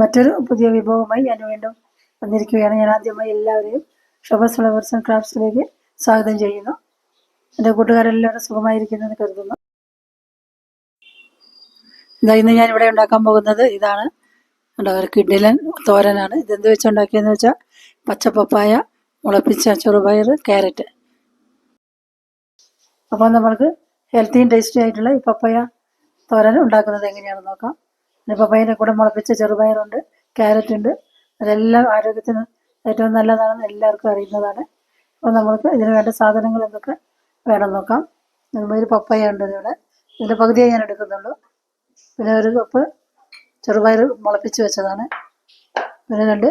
മറ്റൊരു പുതിയ വിഭവമായി ഞാൻ വീണ്ടും വന്നിരിക്കുകയാണ്. ഞാൻ ആദ്യമായി എല്ലാവരെയും ഷോബസ് ഫ്ലവേഴ്സ് ആൻഡ് ക്രാഫ്റ്റ്സിലേക്ക് സ്വാഗതം ചെയ്യുന്നു. എന്റെ കൂട്ടുകാരെല്ലാവരും സുഖമായിരിക്കുന്നെന്ന് കരുതുന്നു. ഇതാ ഇന്ന് ഞാൻ ഇവിടെ ഉണ്ടാക്കാൻ പോകുന്നത് ഇതാണ്. ഒരു കിഡിലൻ തോരനാണ്. ഇതെന്ത് വെച്ച് ഉണ്ടാക്കിയെന്ന് വെച്ചാൽ പച്ചപ്പപ്പായ മുളപ്പിച്ച ചെറുപയർ ക്യാരറ്റ്. അപ്പോൾ നമ്മൾക്ക് ഹെൽത്തിയും ടേസ്റ്റി ആയിട്ടുള്ള ഈ പപ്പായ തോരൻ ഉണ്ടാക്കുന്നത് എങ്ങനെയാണെന്ന് നോക്കാം. പപ്പയന്റെ കൂടെ മുളപ്പിച്ച ചെറുപയറുണ്ട് ക്യാരറ്റ് ഉണ്ട് അതെല്ലാം ആരോഗ്യത്തിന് ഏറ്റവും നല്ലതാണെന്ന് എല്ലാവർക്കും അറിയുന്നതാണ്. അപ്പോൾ നമ്മൾക്ക് ഇതിന് വേണ്ട സാധനങ്ങൾ എന്തൊക്കെ വേണം നോക്കാം. ഒരു പപ്പയ ഉണ്ട് ഇവിടെ ഇതിന്റെ പകുതിയെ ഞാൻ എടുക്കുന്നുള്ളൂ. പിന്നെ ഒരു കപ്പ് ചെറുപയർ മുളപ്പിച്ച് വെച്ചതാണ്. പിന്നെ രണ്ട്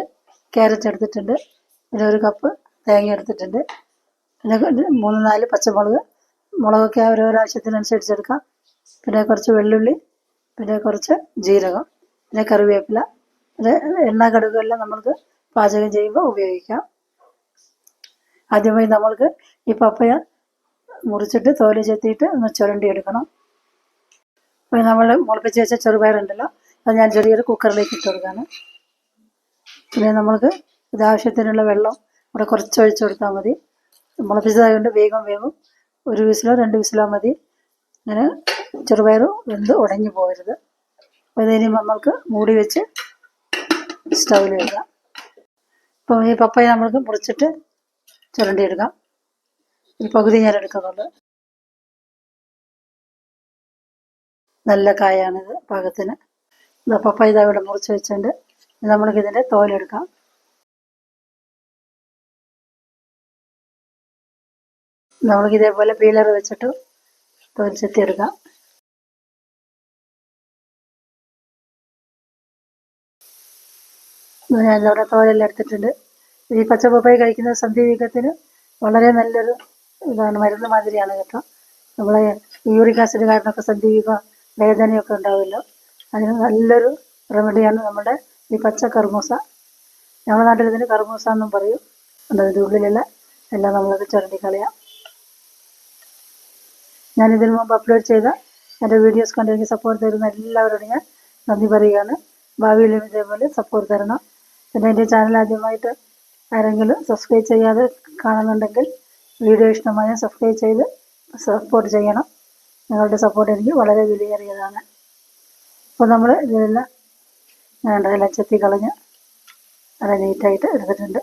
ക്യാരറ്റ് എടുത്തിട്ടുണ്ട്. പിന്നെ ഒരു കപ്പ് തേങ്ങ എടുത്തിട്ടുണ്ട്. പിന്നെ മൂന്ന് നാല് പച്ചമുളക്. മുളകൊക്കെ ഓരോരോ ആവശ്യത്തിനനുസരിച്ച് എടുക്കാം. പിന്നെ കുറച്ച് വെള്ളുള്ളി പിന്നെ കുറച്ച് ജീരകം പിന്നെ കറിവേപ്പില പിന്നെ എണ്ണ കടുകെല്ലാം നമ്മൾക്ക് പാചകം ചെയ്യുമ്പോൾ ഉപയോഗിക്കാം. ആദ്യമായി നമ്മൾക്ക് ഈ പപ്പയ മുറിച്ചിട്ട് തോൽ ചെത്തിയിട്ട് ഒന്ന് ചുരണ്ടി എടുക്കണം പിന്നെ നമ്മൾ മുളപ്പിച്ച് വെച്ച ചെറുപയറുണ്ടല്ലോ അത് ഞാൻ ചെറിയൊരു കുക്കറിലേക്ക് ഇട്ട് കൊടുക്കുകയാണ്. പിന്നെ നമ്മൾക്ക് ഇത് ആവശ്യത്തിനുള്ള വെള്ളം ഇവിടെ കുറച്ച് ഒഴിച്ചു കൊടുത്താൽ മതി. മുളപ്പിച്ചതായതുകൊണ്ട് വേഗം വേഗം ഒരു വിസിലോ രണ്ട് വിസിലോ മതി. അങ്ങനെ ചെറുപയർ വെന്ത് ഉടഞ്ഞു പോകരുത് അപ്പോൾ നമ്മൾക്ക് മൂടി വെച്ച് സ്റ്റൗവിൽ വെക്കാം അപ്പോൾ ഈ പപ്പയ നമ്മൾക്ക് മുറിച്ചിട്ട് ചുരണ്ടിയെടുക്കാം. ഒരു പകുതി ഞാൻ എടുക്കുന്നുണ്ട്. നല്ല കായാണിത് പാകത്തിന്. പപ്പായ ഇതാ ഇവിടെ മുറിച്ച് വെച്ചിട്ടുണ്ട്. നമ്മൾക്ക് ഇതിന്റെ തോലെടുക്കാം നമ്മൾക്ക് ഇതേപോലെ പീലർ വെച്ചിട്ട് തോൽ ചെത്തിയെടുക്കാം ഇവിടെ തോലെല്ലാം എടുത്തിട്ടുണ്ട്. ഈ പച്ചപ്പപ്പായ സന്ധി വീക്കത്തിന് വളരെ നല്ലൊരു ഇതാണ് മരുന്ന് മാതിരിയാണ് കേട്ടോ. നമ്മളെ യൂറിക് ആസിഡ് കാരണമൊക്കെ സന്ധിവീക്കം വേദനയൊക്കെ ഉണ്ടാവുമല്ലോ. അതിന് നല്ലൊരു റെമഡിയാണ് നമ്മുടെ ഈ പച്ച കർമൂസ. ഞങ്ങളുടെ നാട്ടിൽ ഇതിന് കർമൂസ എന്നും പറയും. അതിന്റെ ഉള്ളിലുള്ള? എല്ലാം നമ്മളത് ചുരണ്ടി കളയാം. ഞാൻ ഇതിനു മുമ്പ് അപ്ലോഡ് ചെയ്ത എന്റെ വീഡിയോസ് കണ്ടെങ്കിൽ സപ്പോർട്ട് തരുന്ന എല്ലാവരോടും ഞാൻ നന്ദി പറയുകയാണ്. ഭാവിയിലും ഇതേപോലെ സപ്പോർട്ട് തരണം. പിന്നെ എന്റെ ചാനൽ ആദ്യമായിട്ട് ആരെങ്കിലും സബ്സ്ക്രൈബ് ചെയ്യാതെ കാണുന്നുണ്ടെങ്കിൽ വീഡിയോ ഇഷ്ടമായ സബ്സ്ക്രൈബ് ചെയ്ത് സപ്പോർട്ട് ചെയ്യണം. നിങ്ങളുടെ സപ്പോർട്ട് എനിക്ക് വളരെ വിലയേറിയതാണ്. അപ്പോൾ നമ്മൾ ഇതെല്ലാം വേണ്ട എല്ലാം ചെത്തി കളഞ്ഞ് നല്ല നീറ്റായിട്ട് എടുത്തിട്ടുണ്ട്.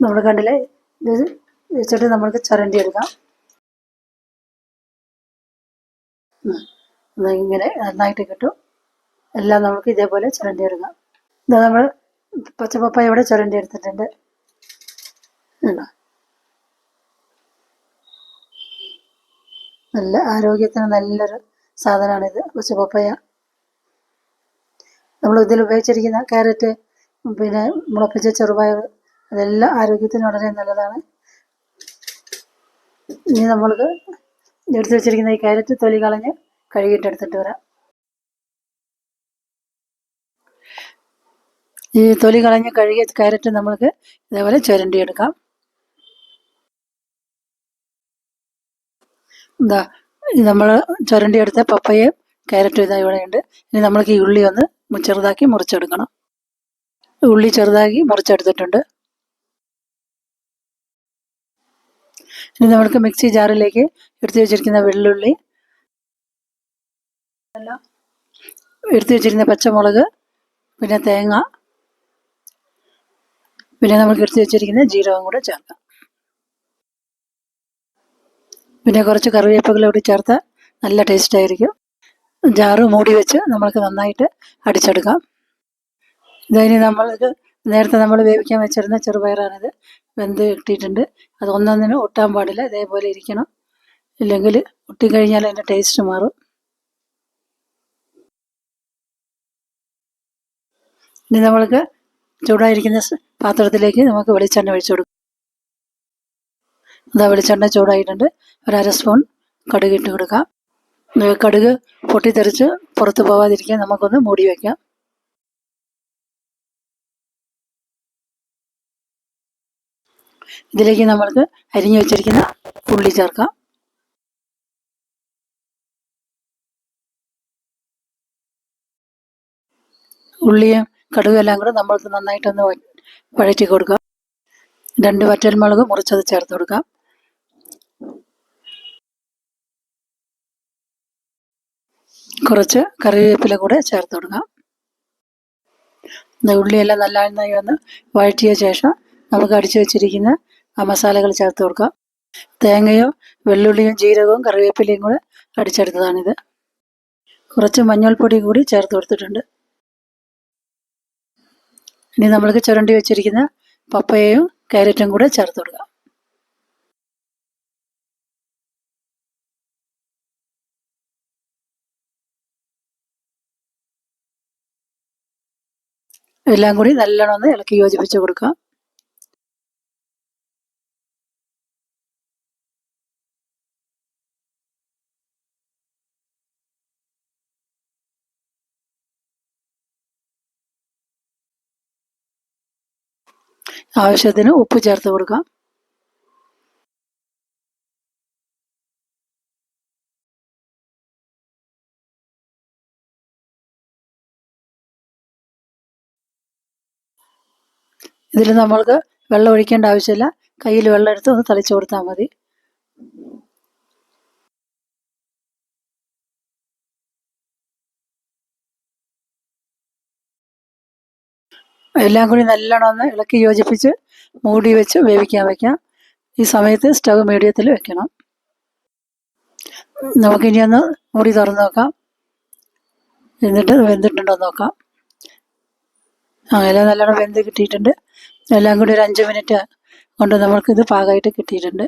നമ്മൾ കണ്ടില്ലേ? ഇത് വെച്ചിട്ട് നമ്മൾക്ക് ചുരണ്ടി എടുക്കാം. ഇങ്ങനെ നന്നായിട്ട് കിട്ടും. എല്ലാം നമുക്ക് ഇതേപോലെ ചുരണ്ടി എടുക്കാം. ഇത് നമ്മൾ പച്ചപ്പപ്പായ ഇവിടെ ചുരണ്ടി എടുത്തിട്ടുണ്ട്. നല്ല ആരോഗ്യത്തിന് നല്ലൊരു സാധനമാണിത് പച്ചപ്പപ്പായ. നമ്മൾ ഇതിൽ ഉപയോഗിച്ചിരിക്കുന്ന ക്യാരറ്റ് പിന്നെ മുളപ്പിച്ച ചെറുപായ അതെല്ലാം ആരോഗ്യത്തിന് വളരെ നല്ലതാണ്. ഇനി നമ്മൾക്ക് എടുത്ത് വെച്ചിരിക്കുന്ന ഈ ക്യാരറ്റ് തൊലി കളഞ്ഞ് കഴുകിയിട്ട് എടുത്തിട്ട് വരാം. ഈ തൊലി കളഞ്ഞ് കഴുകിയ ക്യാരറ്റ് നമ്മൾക്ക് ഇതേപോലെ ചുരണ്ടിയെടുക്കാം. എന്താ നമ്മൾ ചുരണ്ടിയെടുത്ത പപ്പയും ക്യാരറ്റും ഇതാ ഇവിടെയുണ്ട് ഇനി നമ്മൾക്ക് ഈ ഉള്ളി ഒന്ന് ചെറുതാക്കി മുറിച്ചെടുക്കണം. ഉള്ളി ചെറുതാക്കി മുറിച്ചെടുത്തിട്ടുണ്ട്. ഇനി നമ്മൾക്ക് മിക്സി ജാറിലേക്ക് എടുത്തു വെച്ചിരിക്കുന്ന വെള്ളുള്ളി എടുത്തു വെച്ചിരുന്ന പച്ചമുളക് പിന്നെ തേങ്ങ പിന്നെ നമുക്ക് കിടത്തി വെച്ചിരിക്കുന്ന ജീരകം കൂടെ ചേർക്കാം. പിന്നെ കുറച്ച് കറിവേപ്പുകൾ കൂടി ചേർത്ത് നല്ല ടേസ്റ്റ് ആയിരിക്കും. ജാറ് മൂടി വെച്ച് നമ്മൾക്ക് നന്നായിട്ട് അടിച്ചെടുക്കാം. ഇതിന് നമ്മൾക്ക് നേരത്തെ നമ്മൾ വേവിക്കാൻ വെച്ചിരുന്ന ചെറുപയറാണിത്. വെന്ത് കിട്ടിയിട്ടുണ്ട്. അത് ഒന്നൊന്നിനും ഒട്ടാൻ പാടില്ല. ഇതേപോലെ ഇരിക്കണം. ഇല്ലെങ്കിൽ ഒട്ടിക്കഴിഞ്ഞാൽ അതിന്റെ ടേസ്റ്റ് മാറും. ഇനി നമ്മൾക്ക് ചൂടായിരിക്കുന്ന പാത്രത്തിലേക്ക് നമുക്ക് വെളിച്ചെണ്ണ ഒഴിച്ചു കൊടുക്കാം. അതാ വെളിച്ചെണ്ണ ചൂടായിട്ടുണ്ട്. ഒരു അര സ്പൂൺ കടുക് ഇട്ട് കൊടുക്കാം. കടുക് പൊട്ടിത്തെറിച്ച് പുറത്ത് പോവാതിരിക്കാൻ നമുക്കൊന്ന് മൂടി വയ്ക്കാം ഇതിലേക്ക് നമ്മൾക്ക് അരിഞ്ഞു വെച്ചിരിക്കുന്ന ഉള്ളി ചേർക്കാം. ഉള്ളിയും കടുകും എല്ലാം കൂടെ നമ്മൾക്ക് നന്നായിട്ടൊന്ന് വഴറ്റി കൊടുക്കുക രണ്ട് വറ്റൽമുളക് മുറിച്ചത് ചേർത്ത് കൊടുക്കാം. കുറച്ച് കറിവേപ്പില കൂടെ ചേർത്ത് കൊടുക്കാം. ഉള്ളിയെല്ലാം നല്ലതായി ഒന്ന് വഴറ്റിയ ശേഷം നമുക്ക് അടിച്ചു വെച്ചിരിക്കുന്ന ആ മസാലകൾ ചേർത്ത് കൊടുക്കാം. തേങ്ങയോ വെള്ളുള്ളിയും ജീരകവും കറിവേപ്പിലയും കൂടെ അടിച്ചെടുത്തതാണിത്. കുറച്ച് മഞ്ഞൾപ്പൊടി കൂടി ചേർത്ത് കൊടുത്തിട്ടുണ്ട്. ഇനി നമ്മൾക്ക് ചുരണ്ടി വെച്ചിരിക്കുന്ന പപ്പയയും ക്യാരറ്റും കൂടെ ചേർത്ത് കൊടുക്കാം. എല്ലാം കൂടി നല്ലോണം ഒന്ന് ഇളക്കി യോജിപ്പിച്ച് കൊടുക്കാം. ആവശ്യത്തിന് ഉപ്പ് ചേർത്ത് കൊടുക്കാം. ഇതിൽ നമ്മൾക്ക് വെള്ളം ഒഴിക്കേണ്ട ആവശ്യമില്ല. കയ്യിൽ വെള്ളം എടുത്ത് ഒന്ന് തളിച്ചു കൊടുത്താൽ മതി. എല്ലാം കൂടി നല്ലോണം ഒന്ന് ഇളക്കി യോജിപ്പിച്ച് മൂടി വെച്ച് വേവിക്കാൻ വെക്കാം. ഈ സമയത്ത് സ്റ്റവ് മീഡിയത്തിൽ വെക്കണം. നമുക്കിനി ഒന്ന് മൂടി തുറന്ന് നോക്കാം. എന്നിട്ട് വെന്തിട്ടുണ്ടോ നോക്കാം. എല്ലാം നല്ലോണം വെന്ത് കിട്ടിയിട്ടുണ്ട്. എല്ലാം കൂടി ഒരു അഞ്ച് മിനിറ്റ് കൊണ്ട് നമ്മൾക്ക് ഇത് പാകമായിട്ട് കിട്ടിയിട്ടുണ്ട്.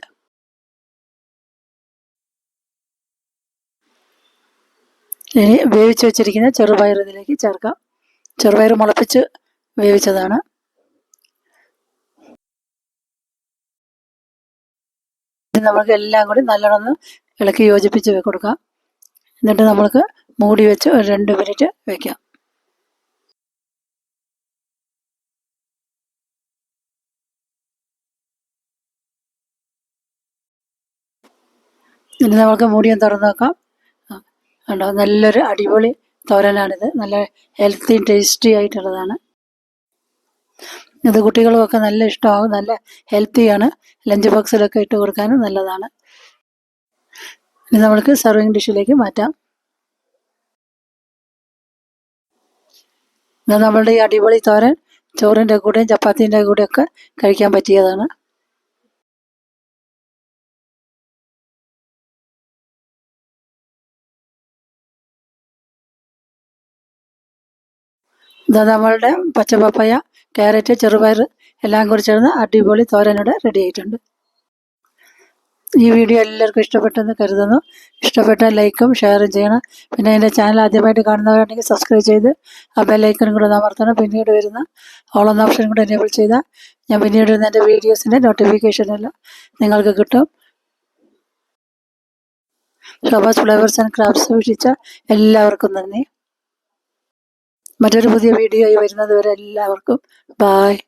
ഇനി വേവിച്ച് വെച്ചിരിക്കുന്ന ചെറുപയർ ഇതിലേക്ക് ചേർക്കാം. ചെറുപയർ മുളപ്പിച്ച് വേവിച്ചതാണ് നമുക്ക് എല്ലാം കൂടി നല്ലോണം ഇളക്കി യോജിപ്പിച്ച് കൊടുക്കാം. എന്നിട്ട് നമ്മൾക്ക് മൂടി വെച്ച് ഒരു രണ്ട് മിനിറ്റ് വെക്കാം. ഇനി നമുക്ക് മൂടിയും തുറന്ന് നോക്കാം. കണ്ടോ? നല്ലൊരു അടിപൊളി തോരനാണിത്. നല്ല ഹെൽത്തി ടേസ്റ്റി ആയിട്ടുള്ളതാണ്. ഇത് കുട്ടികൾക്കൊക്കെ നല്ല ഇഷ്ടമാകും നല്ല ഹെൽത്തിയാണ് ലഞ്ച് ബോക്സിലൊക്കെ ഇട്ട് കൊടുക്കാനും നല്ലതാണ്. ഇനി നമ്മൾക്ക് സർവിങ് ഡിഷിലേക്ക് മാറ്റാം. ഇത് നമ്മളുടെ ഈ അടിപൊളി തോരൻ. ചോറിന്റെ കൂടെയും ചപ്പാത്തിന്റെ കൂടെയൊക്കെ കഴിക്കാൻ പറ്റിയതാണ്. ഇത് നമ്മളുടെ പച്ചപ്പപ്പയ. ക്യാരറ്റ് ചെറുപയർ എല്ലാം കൂടി ചേർന്ന് അടിപൊളി തോരനോടെ റെഡി ആയിട്ടുണ്ട്. ഈ വീഡിയോ എല്ലാവർക്കും ഇഷ്ടപ്പെട്ടെന്ന് കരുതുന്നു. ഇഷ്ടപ്പെട്ട ലൈക്കും ഷെയറും ചെയ്യണം. പിന്നെ എന്റെ ചാനൽ ആദ്യമായിട്ട് കാണുന്നവരാണെങ്കിൽ സബ്സ്ക്രൈബ് ചെയ്ത് ആ ബെല്ലൈക്കനും കൂടെ അമർത്തണം. പിന്നീട് വരുന്ന ഓൾ ഓപ്ഷൻ കൂടെ എനേബിൾ ചെയ്താൽ ഞാൻ പിന്നീട് വരുന്ന എന്റെ വീഡിയോസിന്റെ നോട്ടിഫിക്കേഷൻ എല്ലാം നിങ്ങൾക്ക് കിട്ടും. ഫ്ലവേഴ്സ് ഫ്ലേവേഴ്സ് ആൻഡ് ക്രാഫ്റ്റ്സ് വീക്ഷിച്ച എല്ലാവർക്കും നന്ദി. മറ്റൊരു പുതിയ വീഡിയോ ആയി വരുന്നത് വരെ എല്ലാവർക്കും ബായ്